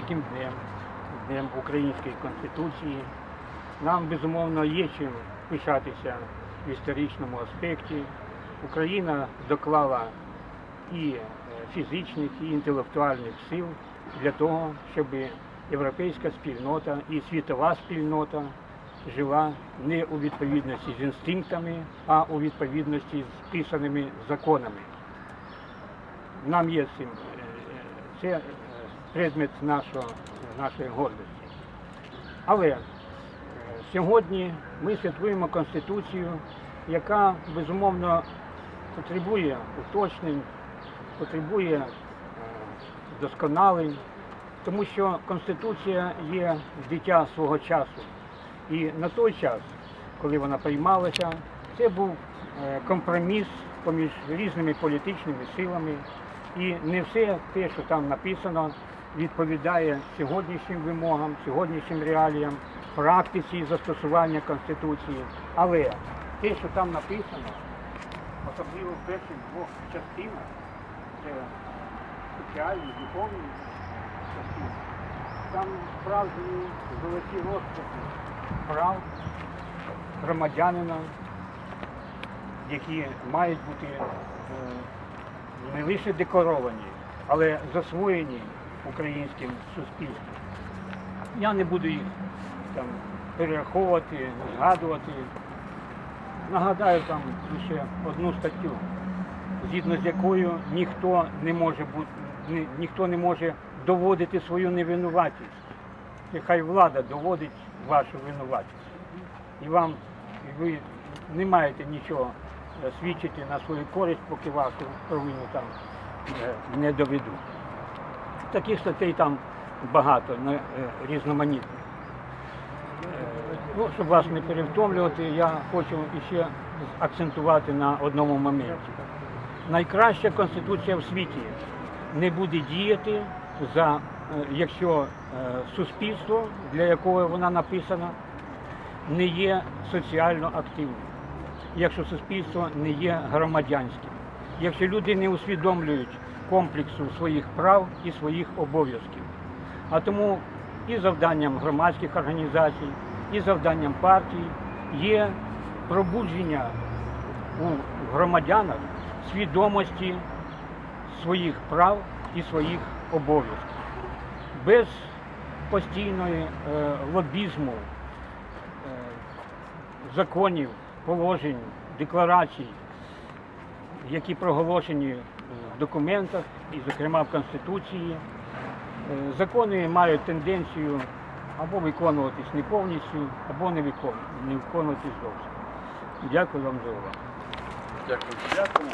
великим днем, днем Української Конституції. Нам безумовно є чим пишатися в історичному аспекті. Україна доклала і е, фізичних, і інтелектуальних сил для того, щоб європейська спільнота і світова спільнота жила не у відповідності з інстинктами, а у відповідності з писаними законами. Нам є цим е, це е, предмет нашого, нашої гордості. Але е, сьогодні ми святкуємо Конституцію, яка безумовно потребує уточнень, потребує е, досконалень, тому що Конституція є дитя свого часу. І на той час, коли вона приймалася, це був е, компроміс поміж різними політичними силами. І не все те, що там написано, відповідає сьогоднішнім вимогам, сьогоднішнім реаліям, практиці застосування Конституції. Але те, що там написано, особливо в перших двох частинах, це соціальні, духовні частини, там справжні золоті розписи прав громадянина, які мають бути е, не лише декоровані, але засвоєні українським суспільством. Я не буду їх там перераховувати, згадувати. Нагадаю там лише одну статтю, згідно з якою ніхто не може бути, ні- ніхто не може доводити свою невинуватість. Нехай влада доводить вашу винуватість. І вам і ви не маєте нічого е, свідчити на свою користь, поки вашу провину там е, не доведуть. Таких статей там багато, е, різноманітних. Е, Ну, щоб вас не перевтомлювати, я хочу ще акцентувати на одному моменті. Найкраща конституція в світі не буде діяти, за, е, якщо суспільство, для якого вона написана, не є соціально активним, якщо суспільство не є громадянським, якщо люди не усвідомлюють комплексу своїх прав і своїх обов'язків. А тому і завданням громадських організацій, і завданням партій є пробудження у громадянах свідомості своїх прав і своїх обов'язків. Без постійної е, лобізму, е, законів, положень, декларацій, які проголошені в документах, і, зокрема, в Конституції. Е, Закони мають тенденцію або виконуватись не повністю, або не виконуватись, не виконуватись зовсім. Дякую вам за увагу. Дякую. Дякую.